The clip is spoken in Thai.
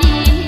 ดี